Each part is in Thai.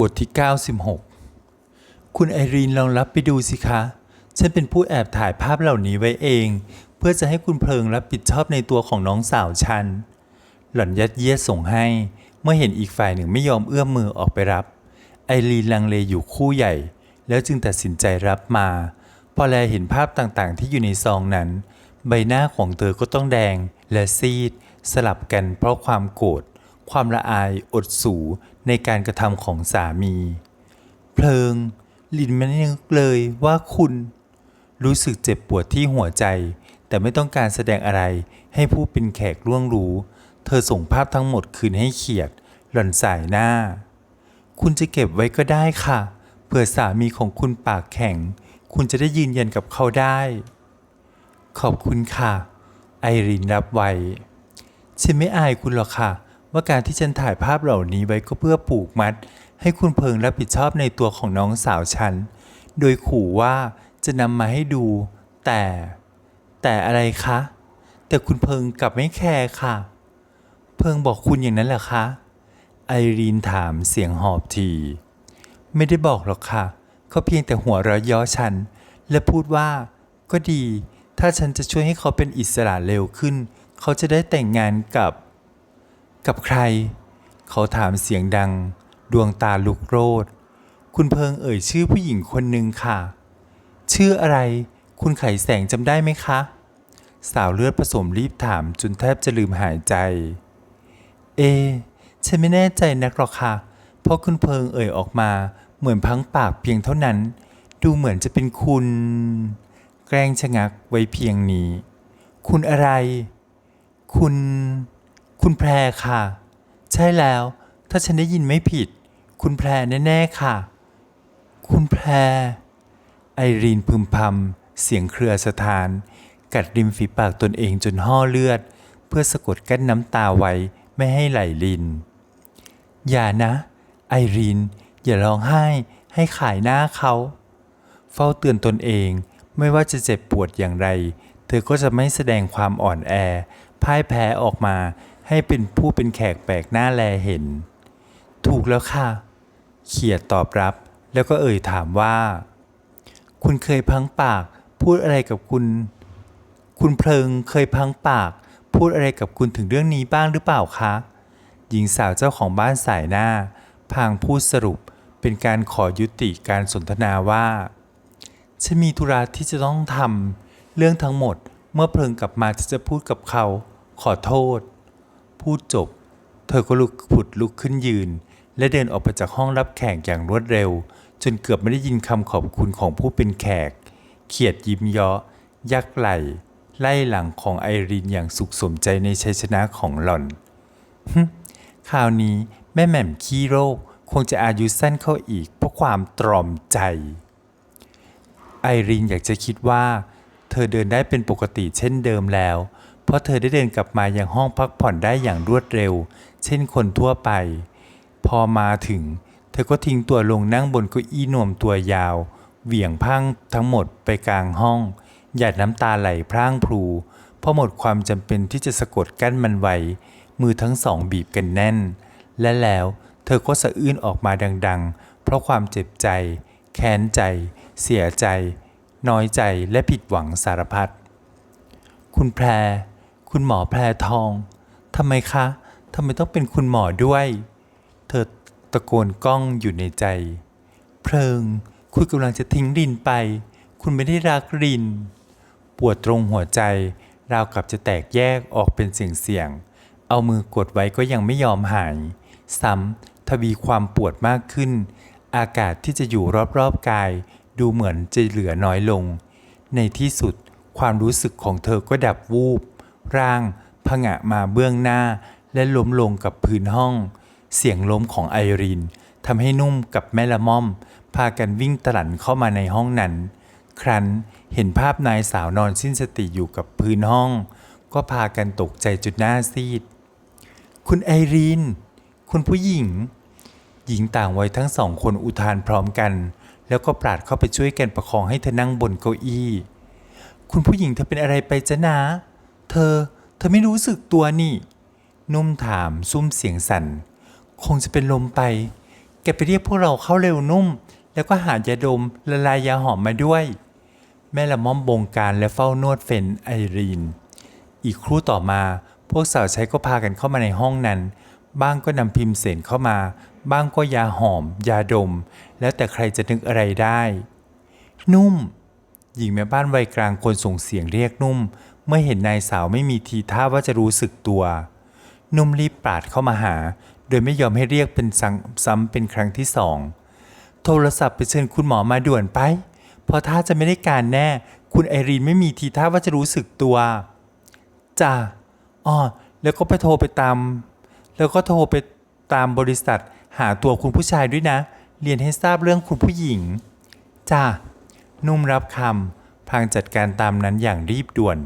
บทที่ 96 คุณไอรีนลองรับไปดูสิคะ ฉันเป็นผู้แอบถ่ายภาพเหล่านี้ไว้เอง เพื่อจะให้คุณเพลิงรับผิดชอบในตัวของน้องสาวฉัน หล่อนยัดเยียดส่งให้ เมื่อเห็นอีกฝ่ายหนึ่งไม่ยอมเอื้อมมือออกไปรับ ไอรีนลังเลอยู่คู่ใหญ่ แล้วจึงตัดสินใจรับมา พอแลเห็นภาพต่างๆ ที่อยู่ในซองนั้น ใบหน้าของเธอก็ต้องแดงและซีด สลับกันเพราะความโกรธ ความละอายอดสูในการกระทำของสามี เพลิง ลินไม่นึกเลยว่าคุณ รู้สึกเจ็บปวดที่หัวใจ แต่ไม่ต้องการแสดงอะไรให้ผู้เป็นแขกล่วงรู้ เธอส่งภาพทั้งหมดคืนให้เขียด หล่อนสายหน้า คุณจะเก็บไว้ก็ได้ค่ะ เผื่อสามีของคุณปากแข็ง คุณจะได้ยืนยันกับเขาได้ ขอบคุณค่ะ ไอรินรับไว้ฉันไม่อายคุณหรอกค่ะ ว่าการที่ฉันถ่ายภาพเหล่านี้ไว้ก็เพื่อผูกมัด ให้คุณเพิงรับผิดชอบในตัวของน้องสาวฉัน โดยขู่ว่าจะนำมาให้ดู แต่ แต่อะไรคะ แต่คุณเพิงกลับไม่แคร์ค่ะ เพิงบอกคุณอย่างนั้นเหรอคะ ไอรีนถามเสียงหอบที ไม่ได้บอกหรอกค่ะ เขาเพียงแต่หัวเราะย้อฉัน และพูดว่า ก็ดี ถ้าฉันจะช่วยให้เขาเป็นอิสระเร็วขึ้น เขาจะได้แต่งงานกับ กับใคร เขาถามเสียงดัง ดวงตาลุกโรดคุณเพิงเอ่ยชื่อผู้หญิงคนหนึ่งค่ะ ชื่ออะไร คุณไขแสงจำได้ไหมคะ สาวเลือดผสมรีบถามจนแทบจะลืมหายใจ เอ ฉันไม่แน่ใจนักหรอกค่ะ เพราะคุณเพิงเอ่ยออกมาเหมือนพังปากเพียงเท่านั้น ดูเหมือนจะเป็นคุณ แกล้งชะงักไว้เพียงนี้ คุณอะไร คุณ คุณแพรค่ะ ใช่แล้ว ถ้าฉันได้ยินไม่ผิด คุณแพรแน่ๆค่ะ คุณแพร ไอรีนพึมพำเสียงเครือสถาน กัดริมฝีปากตนเองจนห่อเลือด เพื่อสะกดกั้นน้ำตาไว้ไม่ให้ไหลลิน อย่านะ ไอรีน อย่าร้องไห้ให้ขายหน้าเขาเฝ้าเตือนตนเองไม่ว่าจะเจ็บปวดอย่างไร เธอก็จะไม่แสดงความอ่อนแอ พ่ายแพ้ออกมา ให้เป็นผู้เป็นแขกแปลกหน้าแลเห็น ถูกแล้วค่ะ เขียดตอบรับ แล้วก็เอ่ยถามว่า คุณเคยพังปากพูดอะไรกับคุณ คุณเพลิงเคยพังปาก พูดอะไรกับคุณถึงเรื่องนี้บ้างหรือเปล่าคะ หญิงสาวเจ้าของบ้านสายหน้า พางพูดสรุปเป็นการขอยุติการสนทนาว่า ฉันมีธุระที่จะต้องทำเรื่องทั้งหมดเมื่อเพลิงกลับมาจะจะพูดกับเขา ขอโทษ พูดจบ เธอก็ลุกผุดลุกขึ้นยืน และเดินออกไปจากห้องรับแขกอย่างรวดเร็ว จนเกือบไม่ได้ยินคำขอบคุณของผู้เป็นแขก เขียดยิ้มเยาะยักไหลไล่หลังของไอรินอย่างสุขสมใจในชัยชนะของหล่อนคราวนี้แม่แหม่มขี้โรค คงจะอายุสั้นเข้าอีกเพราะความตรอมใจ ไอรีนอยากจะคิดว่า เธอเดินได้เป็นปกติเช่นเดิมแล้ว เพราะเธอได้เดินกลับมาอยังห้องพักผ่อนได้อย่างรวดเร็ว เช่นคนทั่วไป พอมาถึง เธอก็ทิ้งตัวลงนั่งบนเก้าอี้น่วมตัวยาว เหวี่ยงพังทั้งหมดไปกลางห้อง หยาดน้ำตาไหลพร่างพลูเพราะหมดความจำเป็นที่จะสะกดกั้นมันไว้ มือทั้งสองบีบกันแน่น และแล้วเธอก็สะอื้นออกมาดัง ๆ เพราะความเจ็บใจ แค้นใจ เสียใจ น้อยใจและผิดหวังสารพัดคุณแพร คุณหมอแพรทองทำไมคะทำไมต้องเป็นคุณหมอด้วย เธอตะโกนก้องอยู่ในใจ เพลิง คุณกำลังจะทิ้งรินไป คุณไม่ได้รักริน ปวดตรงหัวใจ ราวกับจะแตกแยกออกเป็นเสียงๆเอามือกดไว้ก็ยังไม่ยอมหาย ซ้ำทวีความปวดมากขึ้น อากาศที่จะอยู่รอบๆกาย ดูเหมือนจะเหลือน้อยลง ในที่สุดความรู้สึกของเธอก็ดับวูบ ร่างผงะมาเบื้องหน้าและล้มลงกับพื้นห้อง เสียงล้มของไอรีนทำให้นุ่มกับแม่ละม่อม พากันวิ่งตลันเข้ามาในห้องนั้น ครั้นเห็นภาพนายสาวนอนสิ้นสติอยู่กับพื้นห้อง ก็พากันตกใจจุดหน้าซีด คุณไอรีน คุณผู้หญิง หญิงต่างวัยทั้งสองคนอุทานพร้อมกัน แล้วก็ปราดเข้าไปช่วยกันประคองให้เธอนั่งบนเก้าอี้ คุณผู้หญิงเธอเป็นอะไรไปจ๊ะนะ เธอ เธอไม่รู้สึกตัวนี่ นุ่มถามซุ้มเสียงสั่น คงจะเป็นลมไป แกไปเรียกพวกเราเข้าเร็วนุ่ม แล้วก็หายาดมละลายยาหอมมาด้วย แม่ละม่อมบงการและเฝ้านวดเฟนไอรีน อีกครู่ต่อมาพวกสาวใช้ก็พากันเข้ามาในห้องนั้น บ้างก็นำพิมพ์เสนเข้ามา บ้างก็ยาหอม ยาดม แล้วแต่ใครจะนึกอะไรได้ นุ่ม หญิงแม่บ้านวัยกลางคนส่งเสียงเรียกนุ่ม เมื่อเห็นนายสาวไม่มีทีท่าว่าจะรู้สึกตัว นุ่มรีบปาดเข้ามาหา โดยไม่ยอมให้เรียกเป็นซ้ำซ้ำเป็นครั้งที่สองโทรศัพท์ไปเชิญคุณหมอมาด่วนไป เพราะถ้าจะไม่ได้การแน่ คุณไอรีนไม่มีทีท่าว่าจะรู้สึกตัวจ้าอ๋อแล้วก็ไปโทรไปตาม แล้วก็โทรไปตามบริษัท หาตัวคุณผู้ชายด้วยนะ เรียนให้ทราบเรื่องคุณผู้หญิงจ้านุ่มรับคำพลางจัดการตามนั้นอย่างรีบด่วน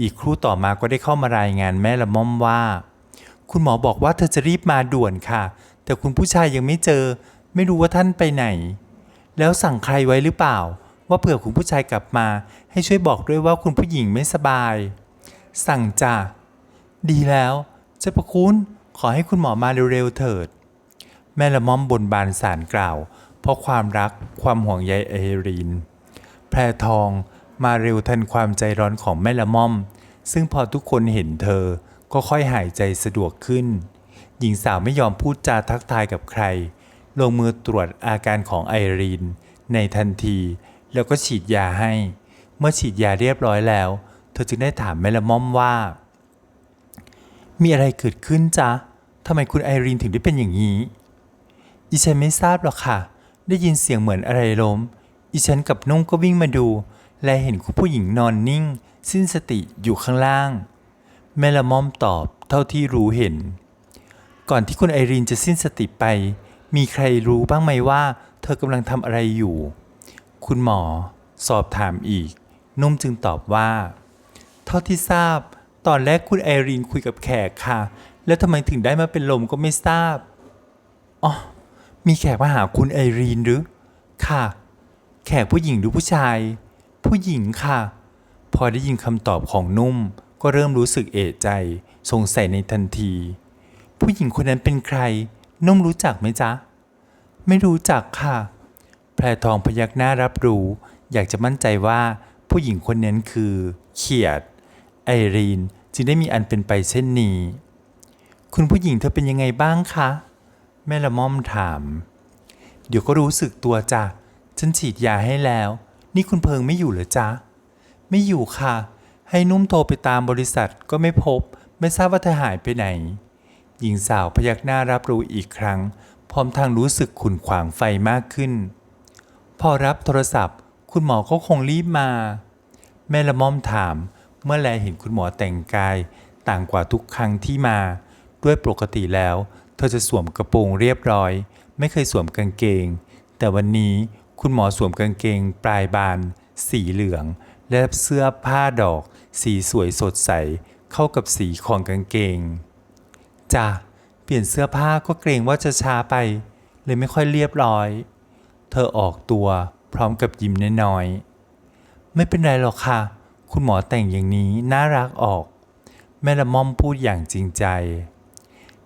อีกครู่ต่อมาก็ได้เข้ามารายงานแม่ละม่อมว่า คุณหมอบอกว่าเธอจะรีบมาด่วนค่ะ แต่คุณผู้ชายยังไม่เจอ ไม่รู้ว่าท่านไปไหน แล้วสั่งใครไว้หรือเปล่า ว่าเผื่อคุณผู้ชายกลับมา ให้ช่วยบอกด้วยว่าคุณผู้หญิงไม่สบาย สั่งจ้าดีแล้วเจ้าประคุณขอให้คุณหมอมาเร็วๆเถิด แม่ละม่อมบนบานสารกล่าว เพราะความรักความห่วงใยเอรีนแพรทอง มาเร็วทันความใจร้อนของแม่ละม่อม ซึ่งพอทุกคนเห็นเธอก็ค่อยหายใจสะดวกขึ้น หญิงสาวไม่ยอมพูดจาทักทายกับใคร ลงมือตรวจอาการของไอรีน ในทันที แล้วก็ฉีดยาให้ เมื่อฉีดยาเรียบร้อยแล้ว เธอจึงได้ถามแม่ละม่อมว่า มีอะไรเกิดขึ้นจ๊ะทำไมคุณไอรีนถึงได้เป็นอย่างนี้อีฉันไม่ทราบหรอกค่ะ ได้ยินเสียงเหมือนอะไรล้มอีฉันกับนุ่งก็วิ่งมาดู และเห็นคุณผู้หญิงนอนนิ่ง สิ้นสติอยู่ข้างล่าง แม่ละม่อมตอบเท่าที่รู้เห็น ก่อนที่คุณไอรีนจะสิ้นสติไป มีใครรู้บ้างไหมว่า เธอกำลังทำอะไรอยู่ คุณหมอ สอบถามอีก นุ่มจึงตอบว่า เท่าที่ทราบ ตอนแรกคุณไอรีนคุยกับแขกค่ะ แล้วทำไมถึงได้มาเป็นลมก็ไม่ทราบอ๋อมีแขกมาหาคุณไอรีนหรือ ค่ะ แขกผู้หญิงหรือผู้ชาย ผู้หญิงค่ะ พอได้ยินคำตอบของนุ่มก็เริ่มรู้สึกเอะใจ สงสัยในทันที ผู้หญิงคนนั้นเป็นใคร นุ่มรู้จักไหมจ๊ะ ไม่รู้จักค่ะ แพรทองพยักหน้ารับรู้ อยากจะมั่นใจว่าผู้หญิงคนนั้นคือ เขียด ไอรีนจึงได้มีอันเป็นไปเช่นนี้ คุณผู้หญิงเธอเป็นยังไงบ้างคะ แม่ละม่อมถาม เดี๋ยวก็รู้สึกตัวจ้ะ ฉันฉีดยาให้แล้ว นี่คุณเพิงไม่อยู่หรือจ๊ะ ไม่อยู่ค่ะ ให้นุ่มโทรไปตามบริษัทก็ไม่พบ ไม่ทราบว่าเธอหายไปไหน หญิงสาวพยักหน้ารับรู้อีกครั้ง พร้อมทางรู้สึกขุ่นขวางไฟมากขึ้น พอรับโทรศัพท์ คุณหมอก็คงรีบมา แม่ละม่อมถาม เมื่อแลเห็นคุณหมอแต่งกาย ต่างกว่าทุกครั้งที่มา ด้วยปกติแล้ว เธอจะสวมกระโปรงเรียบร้อย ไม่เคยสวมกางเกง แต่วันนี้ คุณหมอสวมกางเกงปลายบาน สีเหลือง และเสื้อผ้าดอก สีสวยสดใส เข้ากับสีของกางเกงจ้ะเปลี่ยนเสื้อผ้าก็เกรงว่าจะช้าไป เลยไม่ค่อยเรียบร้อย เธอออกตัวพร้อมกับยิ้มน้อยๆไม่เป็นไรหรอกค่ะ คุณหมอแต่งอย่างนี้น่ารักออก แม่ละม่อมพูดอย่างจริงใจ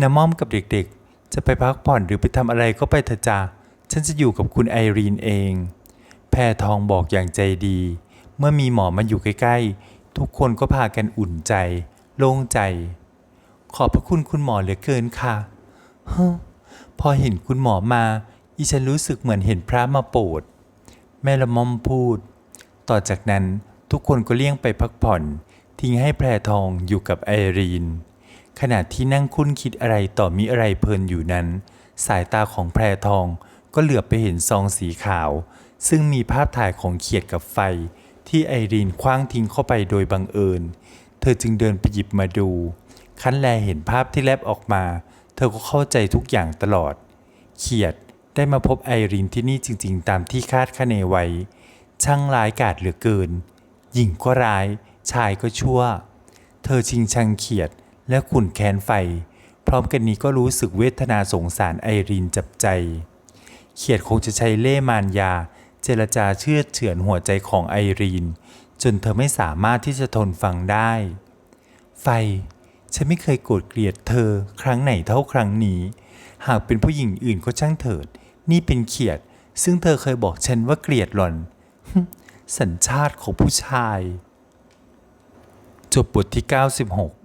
น้าม่อมกับเด็กๆ จะไปพักผ่อนหรือไปทำอะไรก็ไปเถอะจ้า ฉันจะอยู่กับคุณไอรีนเอง แพรทองบอกอย่างใจดี เมื่อมีหมอมาอยู่ใกล้ ๆ ทุกคนก็พากันอุ่นใจ โล่งใจ ขอบพระคุณคุณหมอเหลือเกินค่ะฮพอเห็นคุณหมอมา อีฉันรู้สึกเหมือนเห็นพระมาโปรด แม่ละม่อมพูด ต่อจากนั้นทุกคนก็เลี่ยงไปพักผ่อน ทิ้งให้แพรทองอยู่กับไอรีน ขณะที่นั่งคุ้นคิดอะไรต่อมีอะไรเพลินอยู่นั้น สายตาของแพรทอง ก็เหลือบไปเห็นซองสีขาว ซึ่งมีภาพถ่ายของเขียดกับไฟ ที่ไอรีนคว้างทิ้งเข้าไปโดยบังเอิญ เธอจึงเดินไปหยิบมาดู คันแลเห็นภาพที่แลบออกมา เธอก็เข้าใจทุกอย่างตลอด เขียดได้มาพบไอรีนที่นี่จริง ๆ ตามที่คาดคะเนไว้ ช่างร้ายกาจเหลือเกิน หญิงก็ร้าย ชายก็ชั่ว เธอชิงชังเขียดและขุนแค้นไฟ พร้อมกันนี้ก็รู้สึกเวทนาสงสารไอรีนจับใจ เขียดคงจะใช้เล่มารยา เจรจาเชื่อเฉือนหัวใจของไอรีน จนเธอไม่สามารถที่จะทนฟังได้ ไฟ ฉันไม่เคยโกรธเกลียดเธอ ครั้งไหนเท่าครั้งนี้ หากเป็นผู้หญิงอื่นก็ช่างเถิด นี่เป็นเขียด ซึ่งเธอเคยบอกฉันว่าเกลียดหล่อน สัญชาติของผู้ชาย จบบทที่ 96